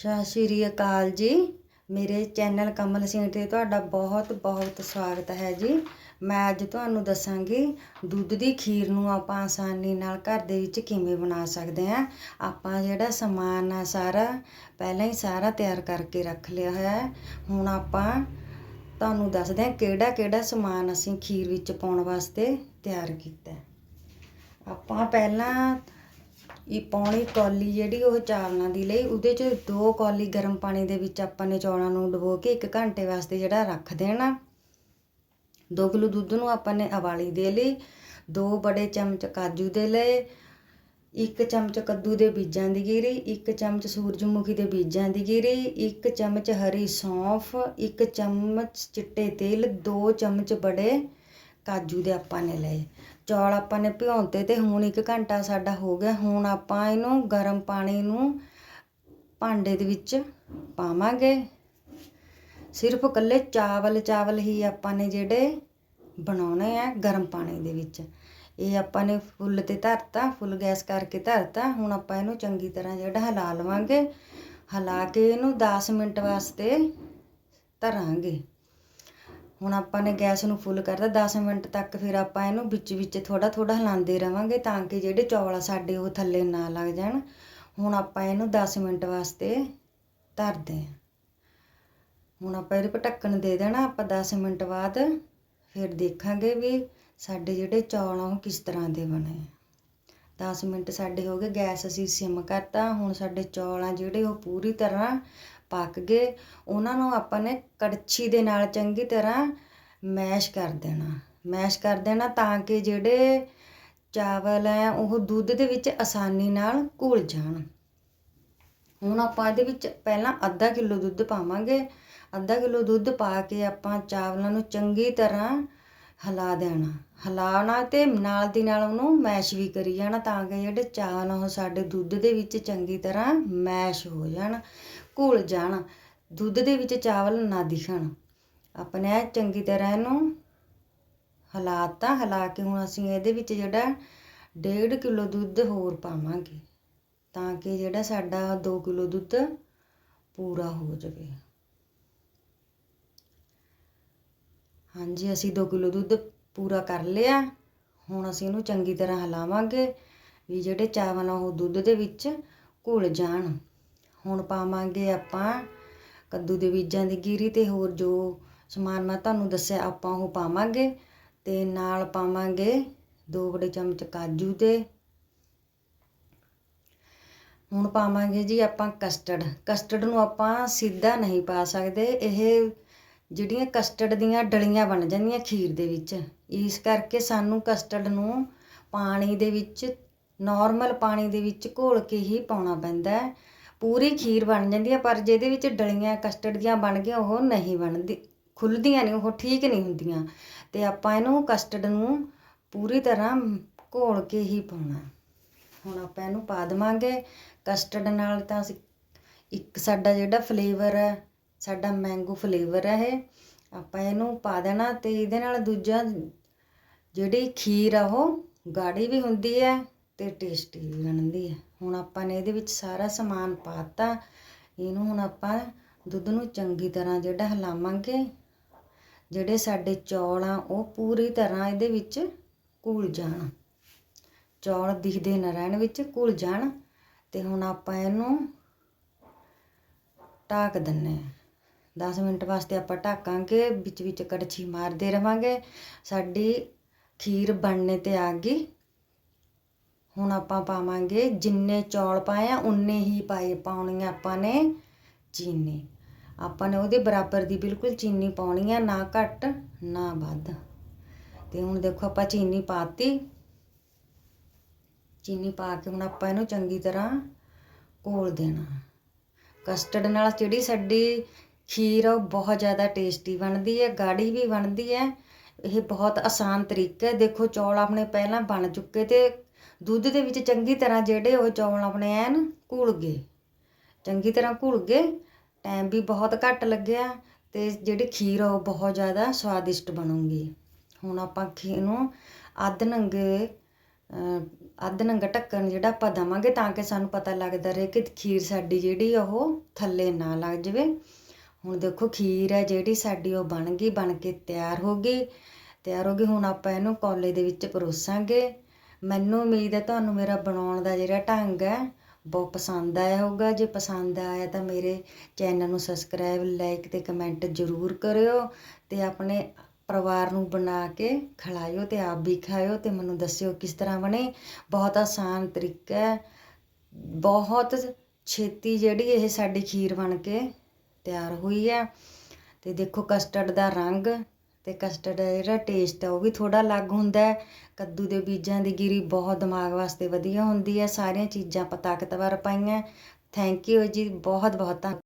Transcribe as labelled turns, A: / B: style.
A: ਸਤਿ ਸ਼੍ਰੀ ਅਕਾਲ ਜੀ। ਮੇਰੇ ਚੈਨਲ ਕਮਲ ਸਿੰਘ ਤੇ ਤੁਹਾਡਾ ਬਹੁਤ ਬਹੁਤ ਸਵਾਗਤ ਹੈ ਜੀ। ਮੈਂ ਅੱਜ ਤੁਹਾਨੂੰ ਦੱਸਾਂਗੀ, ਦੁੱਧ ਦੀ ਖੀਰ ਨੂੰ ਆਪਾਂ ਆਸਾਨੀ ਨਾਲ ਘਰ ਦੇ ਵਿੱਚ ਕਿਵੇਂ ਬਣਾ ਸਕਦੇ ਹਾਂ। ਆਪਾਂ ਜਿਹੜਾ ਸਮਾਨ ਆ ਸਾਰਾ, ਪਹਿਲਾਂ ਹੀ ਸਾਰਾ ਤਿਆਰ ਕਰਕੇ ਰੱਖ ਲਿਆ ਹੈ। ਹੁਣ ਆਪਾਂ ਤੁਹਾਨੂੰ ਦੱਸਦੇ ਹਾਂ ਕਿਹੜਾ ਕਿਹੜਾ ਸਮਾਨ ਅਸੀਂ ਖੀਰ ਵਿੱਚ ਪਾਉਣ ਵਾਸਤੇ ਤਿਆਰ ਕੀਤਾ ਆਪਾਂ ਪਹਿਲਾਂ ਇਹ ਪੌਣੀ ਕੌਲੀ ਜਿਹੜੀ ਉਹ ਚਾਵਲਾਂ ਦੀ ਲਈ, ਉਹਦੇ 'ਚ ਦੋ ਕੌਲੀ ਗਰਮ ਪਾਣੀ ਦੇ ਵਿੱਚ ਆਪਾਂ ਨੇ ਚੌਲਾਂ ਨੂੰ ਡੁਬੋ ਕੇ 1 ਘੰਟੇ ਵਾਸਤੇ ਜਿਹੜਾ ਰੱਖ ਦੇਣਾ। 2 ਕਿਲੋ ਦੁੱਧ ਨੂੰ ਆਪਾਂ ਨੇ ਉਬਾਲੀ ਦੇ ਲਈ, ਦੋ ਬੜੇ ਚਮਚ ਕਾਜੂ ਦੇ ਲਏ, ਇੱਕ ਚਮਚ ਕੱਦੂ ਦੇ ਬੀਜਾਂ ਦੀ ਗਿਰੀ, ਇੱਕ ਚਮਚ ਸੂਰਜਮੁਖੀ ਦੇ ਬੀਜਾਂ ਦੀ ਗਿਰੀ, ਇੱਕ ਚਮਚ ਹਰੀ ਸੌਂਫ, ਇੱਕ ਚਮਚ ਚਿੱਟੇ ਤੇਲ, ਦੋ ਚਮਚ ਬੜੇ ਕਾਜੂ ਦੇ ਆਪਾਂ ਨੇ ਲਏ। ਚੌਲ ਆਪਾਂ ਨੇ ਭਿਉਂਤੇ ਤੇ ਹੁਣ 1 ਘੰਟਾ ਸਾਡਾ ਹੋ ਗਿਆ। ਹੁਣ ਆਪਾਂ ਇਹਨੂੰ ਗਰਮ ਪਾਣੀ ਨੂੰ ਭਾਂਡੇ ਦੇ ਵਿੱਚ ਪਾਵਾਂਗੇ। ਸਿਰਫ ਇਕੱਲੇ ਚਾਵਲ ਚਾਵਲ ਹੀ ਆਪਾਂ ਨੇ ਜਿਹੜੇ ਬਣਾਉਣੇ ਆ ਗਰਮ ਪਾਣੀ ਦੇ ਵਿੱਚ। ਇਹ ਆਪਾਂ ਨੇ ਫੁੱਲ ਤੇ ਧਰਤਾ, ਫੁੱਲ ਗੈਸ ਕਰਕੇ ਧਰਤਾ। ਹੁਣ ਆਪਾਂ ਇਹਨੂੰ ਚੰਗੀ ਤਰ੍ਹਾਂ ਜਿਹੜਾ ਹਿਲਾ ਲਵਾਂਗੇ। ਹਿਲਾ ਕੇ ਇਹਨੂੰ 10 ਮਿੰਟ ਵਾਸਤੇ ਧਰਾਂਗੇ। ਹੁਣ ਆਪਾਂ ਨੇ ਗੈਸ ਨੂੰ ਫੁੱਲ ਕਰਤਾ 10 ਮਿੰਟ ਤੱਕ ਫਿਰ ਆਪਾਂ ਇਹਨੂੰ ਵਿੱਚ ਵਿੱਚ ਥੋੜਾ ਥੋੜਾ ਹਿਲਾਉਂਦੇ ਰਵਾਂਗੇ ਤਾਂ ਕਿ ਜਿਹੜੇ ਚੌਲ ਆ ਸਾਡੇ ਉਹ ਥੱਲੇ ਨਾ ਲੱਗ ਜਾਣ। ਹੁਣ ਆਪਾਂ ਇਹਨੂੰ 10 ਮਿੰਟ ਵਾਸਤੇ ਧਰਦੇ ਹਾਂ। ਹੁਣ ਆਪਾਂ ਇਹਦੇ 'ਤੇ ਦੇ ਦੇਣਾ, ਆਪਾਂ 10 ਮਿੰਟ ਬਾਅਦ ਫਿਰ ਦੇਖਾਂਗੇ ਵੀ ਸਾਡੇ ਜਿਹੜੇ ਚੌਲ ਆ ਉਹ ਕਿਸ ਤਰ੍ਹਾਂ ਦੇ ਬਣੇ। ਆ 10 ਮਿੰਟ ਸਾਡੇ ਹੋ ਗਏ, ਗੈਸ ਅਸੀਂ ਸਿਮ ਕਰਤਾ, ਹੁਣ ਸਾਡੇ ਚੌਲ ਆ ਜਿਹੜੇ ਉਹ ਪੂਰੀ ਤਰ੍ਹਾਂ ਪੱਕ ਗਏ, ਉਹਨਾਂ ਨੂੰ ਆਪਾਂ ਨੇ ਕੜਛੀ ਦੇ ਨਾਲ ਚੰਗੀ ਤਰ੍ਹਾਂ ਮੈਸ਼ ਕਰ ਦੇਣਾ। ਮੈਸ਼ ਕਰ ਦੇਣਾ ਤਾਂ ਕਿ ਜਿਹੜੇ ਚਾਵਲ ਹੈ ਉਹ ਦੁੱਧ ਦੇ ਵਿੱਚ ਆਸਾਨੀ ਨਾਲ ਘੁਲ ਜਾਣ। ਹੁਣ ਆਪਾਂ ਇਹਦੇ ਵਿੱਚ ਪਹਿਲਾਂ ਅੱਧਾ ਕਿਲੋ ਦੁੱਧ ਪਾਵਾਂਗੇ। ਅੱਧਾ ਕਿਲੋ ਦੁੱਧ ਪਾ ਕੇ ਆਪਾਂ ਚਾਵਲਾਂ ਨੂੰ ਚੰਗੀ ਤਰ੍ਹਾਂ ਹਿਲਾ ਦੇਣਾ। ਹਿਲਾਉਣਾ ਤੇ ਨਾਲ ਦੀ ਨਾਲ ਉਹਨੂੰ ਮੈਸ਼ ਵੀ ਕਰੀ ਜਾਣਾ ਤਾਂ ਕਿ ਜਿਹੜੇ ਚਾਵਲ ਉਹ ਸਾਡੇ ਦੁੱਧ ਦੇ ਵਿੱਚ ਚੰਗੀ ਤਰ੍ਹਾਂ ਮੈਸ਼ ਹੋ ਜਾਣ। ਘੁਲ ਜਾਣ, ਦੁੱਧ ਦੇ ਵਿੱਚ ਚਾਵਲ ਨਾ ਦਿਖਣ। ਆਪਣੇ ਚੰਗੀ ਤਰ੍ਹਾਂ ਇਹਨੂੰ ਹਿਲਾਤਾ, ਹਿਲਾ ਕੇ ਹੁਣ ਅਸੀਂ ਇਹਦੇ ਵਿੱਚ ਜਿਹੜਾ ਡੇਢ ਕਿਲੋ ਦੁੱਧ ਹੋਰ ਪਾਵਾਂਗੇ, ਤਾਂ ਕਿ ਜਿਹੜਾ ਸਾਡਾ 2 ਕਿਲੋ ਦੁੱਧ ਪੂਰਾ ਹੋ ਜਾਵੇ। ਹਾਂਜੀ, ਅਸੀਂ 2 ਕਿਲੋ ਦੁੱਧ ਪੂਰਾ ਕਰ ਲਿਆ। ਹੁਣ ਅਸੀਂ ਇਹਨੂੰ ਚੰਗੀ ਤਰ੍ਹਾਂ ਹਿਲਾਵਾਂਗੇ ਵੀ ਜਿਹੜੇ ਚਾਵਲ ਆ ਉਹ ਦੁੱਧ ਦੇ ਵਿੱਚ ਘੁਲ ਜਾਣ। ਹੁਣ ਪਾਵਾਂਗੇ ਆਪਾਂ ਕੱਦੂ ਦੇ ਬੀਜਾਂ ਦੀ ਗਿਰੀ ਤੇ ਹੋਰ ਜੋ ਸਮਾਨ ਮੈਂ ਤੁਹਾਨੂੰ ਦੱਸਿਆ ਆਪਾਂ ਉਹ ਪਾਵਾਂਗੇ ਤੇ ਨਾਲ ਪਾਵਾਂਗੇ ਦੋ ਬੜੇ ਚਮਚ ਕਾਜੂ ਦੇ ਹੁਣ ਪਾਵਾਂਗੇ ਜੀ ਆਪਾਂ ਕਸਟਰਡ। ਕਸਟਰਡ ਨੂੰ ਆਪਾਂ ਸਿੱਧਾ ਨਹੀਂ ਪਾ ਸਕਦੇ। ਇਹ ਜਿਹੜੀਆਂ ਕਸਟਰਡ ਦੀਆਂ ਡਲੀਆਂ ਬਣ ਜਾਂਦੀਆਂ ਖੀਰ ਦੇ ਵਿੱਚ, ਇਸ ਕਰਕੇ ਸਾਨੂੰ ਕਸਟਰਡ ਨੂੰ ਪਾਣੀ ਦੇ ਵਿੱਚ ਨਾਰਮਲ ਪਾਣੀ ਦੇ ਵਿੱਚ ਘੋਲ ਕੇ ਹੀ ਪਾਉਣਾ ਪੈਂਦਾ ਹੈ। ਪੂਰੀ ਖੀਰ ਬਣ ਜਾਂਦੀ ਹੈ ਪਰ ਜਿਹਦੇ ਵਿੱਚ ਡਲੀਆਂ ਕਸਟਰਡ ਦੀਆਂ ਬਣ ਗਈਆਂ, ਉਹ ਨਹੀਂ ਬਣਦੀ, ਖੁੱਲਦੀਆਂ ਨਹੀਂ, ਉਹ ਠੀਕ ਨਹੀਂ ਹੁੰਦੀਆਂ। ਤੇ ਆਪਾਂ ਇਹਨੂੰ ਕਸਟਰਡ ਨੂੰ ਪੂਰੀ ਤਰ੍ਹਾਂ ਘੋਲ ਕੇ ਹੀ ਪਾਉਣਾ। ਹੁਣ ਆਪਾਂ ਇਹਨੂੰ ਪਾ ਦੇਵਾਂਗੇ। ਕਸਟਰਡ ਨਾਲ ਤਾਂ ਅਸੀਂ, ਇੱਕ ਸਾਡਾ ਜਿਹੜਾ ਫਲੇਵਰ ਹੈ, ਸਾਡਾ ਮੈਂਗੋ ਫਲੇਵਰ ਹੈ ਇਹ, ਆਪਾਂ ਇਹਨੂੰ ਪਾ ਦੇਣਾ ਤੇ ਇਹਦੇ ਨਾਲ ਦੂਜਾ ਜਿਹੜੀ ਖੀਰ ਆ ਉਹ ਗਾੜੀ ਵੀ ਹੁੰਦੀ ਹੈ ਤੇ ਟੇਸਟੀ ਵੀ ਬਣਦੀ ਹੈ। ਹੁਣ ਆਪਾਂ ਨੇ ਇਹਦੇ ਵਿੱਚ ਸਾਰਾ ਸਮਾਨ ਪਾਤਾ। ਇਹਨੂੰ ਹੁਣ ਆਪਾਂ ਦੁੱਧ ਨੂੰ ਚੰਗੀ ਤਰ੍ਹਾਂ ਜਿਹੜਾ ਹਿਲਾਵਾਂਗੇ। ਜਿਹੜੇ ਸਾਡੇ ਚੌਲ ਆ, ਉਹ ਪੂਰੀ ਤਰ੍ਹਾਂ ਇਹਦੇ ਵਿੱਚ ਘੁਲ ਜਾਣ। ਚੌਲ ਦਿਖਦੇ ਨਾ ਰਹਿਣ ਵਿੱਚ ਘੁਲ ਜਾਣ। ਤੇ ਹੁਣ ਆਪਾਂ ਇਹਨੂੰ ਢੱਕ ਦਿੰਨੇ ਆ। 10 ਮਿੰਟ ਵਾਸਤੇ ਆਪਾਂ ਢਾਕਾਂਗੇ, ਵਿੱਚ ਵਿੱਚ ਕੜਛੀ ਮਾਰਦੇ ਰਵਾਂਗੇ। ਸਾਡੀ ਖੀਰ ਬਣਨੇ ਤੇ ਆ ਗਈ। ਹੁਣ ਆਪਾਂ ਪਾਵਾਂਗੇ ਜਿੰਨੇ ਚੌਲ ਪਾਏ ਆ, ਉਨੇ ਹੀ ਪਾਏ ਪਾਉਣੀ ਆਪਾਂ ਨੇ ਚੀਨੀ। ਆਪਾਂ ਨੇ ਉਹਦੇ ਬਰਾਬਰ ਦੀ ਬਿਲਕੁਲ ਚੀਨੀ ਪਾਉਣੀ ਆ, ਨਾ ਘੱਟ, ਨਾ ਵੱਧ। ਤੇ ਹੁਣ ਦੇਖੋ ਆਪਾਂ ਚੀਨੀ ਪਾਤੀ। ਚੀਨੀ ਪਾ ਕੇ ਹੁਣ ਆਪਾਂ ਇਹਨੂੰ ਚੰਗੀ ਤਰ੍ਹਾਂ ਘੋਲ ਦੇਣਾ। ਕਸਟਰਡ ਨਾਲ ਜਿਹੜੀ ਸਾਡੀ ਖੀਰ ਆ, ਉਹ ਬਹੁਤ ਜ਼ਿਆਦਾ ਟੇਸਟੀ ਬਣਦੀ ਹੈ ਗਾੜੀ ਵੀ ਬਣਦੀ ਹੈ। ਇਹ ਬਹੁਤ ਆਸਾਨ ਤਰੀਕਾ ਹੈ। ਦੇਖੋ ਚੌਲ ਆਪਣੇ ਪਹਿਲਾਂ ਬਣ ਚੁੱਕੇ ਤੇ ਦੁੱਧ ਦੇ ਵਿੱਚ ਚੰਗੀ ਤਰ੍ਹਾਂ ਜਿਹੜੇ ਉਹ ਚੌਲ ਆਪਣੇ ਐਨ ਘੁਲ ਗਏ। ਚੰਗੀ ਤਰ੍ਹਾਂ ਘੁਲ ਗਏ। ਟਾਈਮ ਵੀ ਬਹੁਤ ਘੱਟ ਲੱਗਿਆ ਤੇ ਜਿਹੜੀ ਖੀਰ ਆ ਉਹ ਬਹੁਤ ਜ਼ਿਆਦਾ ਸਵਾਦਿਸ਼ਟ ਬਣੂਗੀ। ਹੁਣ ਆਪਾਂ ਖੀਰ ਨੂੰ ਅੱਧ ਨੰਗੇ ਅੱਧ ਨੰਗਾ ਢੱਕਣ ਜਿਹੜਾ ਆਪਾਂ ਦੇਵਾਂਗੇ ਤਾਂ ਕਿ ਸਾਨੂੰ ਪਤਾ ਲੱਗਦਾ ਰਹੇ ਕਿ ਖੀਰ ਸਾਡੀ ਜਿਹੜੀ ਆ ਉਹ ਥੱਲੇ ਨਾ ਲੱਗ ਜਾਵੇ। ਹੁਣ ਦੇਖੋ ਖੀਰ ਹੈ ਜਿਹੜੀ ਸਾਡੀ ਉਹ ਬਣ ਗਈ, ਬਣ ਕੇ ਤਿਆਰ ਹੋ ਗਈ। ਤਿਆਰ ਹੋ ਗਈ। ਹੁਣ ਆਪਾਂ ਇਹਨੂੰ ਕੌਲੇ ਦੇ ਵਿੱਚ ਪਰੋਸਾਂਗੇ। ਮੈਨੂੰ ਉਮੀਦ ਹੈ ਤੁਹਾਨੂੰ ਮੇਰਾ ਬਣਾਉਣ ਦਾ ਜਿਹੜਾ ਢੰਗ ਹੈ, ਬਹੁਤ ਪਸੰਦ ਆਇਆ ਹੋਊਗਾ। ਜੇ ਪਸੰਦ ਆਇਆ ਤਾਂ ਮੇਰੇ ਚੈਨਲ ਨੂੰ ਸਬਸਕ੍ਰਾਈਬ ਲਾਈਕ ਤੇ ਕਮੈਂਟ ਜ਼ਰੂਰ ਕਰਿਓ ਤੇ ਆਪਣੇ ਪਰਿਵਾਰ ਨੂੰ ਬਣਾ ਕੇ ਖਿਲਾਇਓ ਤੇ ਆਪ ਵੀ ਖਾਇਓ ਤੇ ਮੈਨੂੰ ਦੱਸਿਓ ਕਿਸ ਤਰ੍ਹਾਂ ਬਣੇ। ਬਹੁਤ ਆਸਾਨ ਤਰੀਕਾ ਹੈ। ਬਹੁਤ ਛੇਤੀ ਜਿਹੜੀ ਇਹ ਸਾਡੀ ਖੀਰ ਬਣ ਕੇ ਤਿਆਰ ਹੋਈ ਹੈ। ਤੇ ਦੇਖੋ ਕਸਟਰਡ ਦਾ ਰੰਗ ਅਤੇ ਕਸਟਰਡ ਦਾ ਜਿਹੜਾ ਟੇਸਟ ਹੈ ਉਹ ਵੀ ਥੋੜ੍ਹਾ ਅਲੱਗ ਹੁੰਦਾ ਹੈ। ਕੱਦੂ ਦੇ ਬੀਜਾਂ ਦੀ ਗਿਰੀ ਬਹੁਤ ਦਿਮਾਗ ਵਾਸਤੇ ਵਧੀਆ ਹੁੰਦੀ ਹੈ। ਸਾਰੀਆਂ ਚੀਜ਼ਾਂ ਆਪਾਂ ਤਾਕਤਵਰ ਪਾਈਆਂ। ਥੈਂਕ ਯੂ ਜੀ ਬਹੁਤ ਬਹੁਤ ਧੰਨ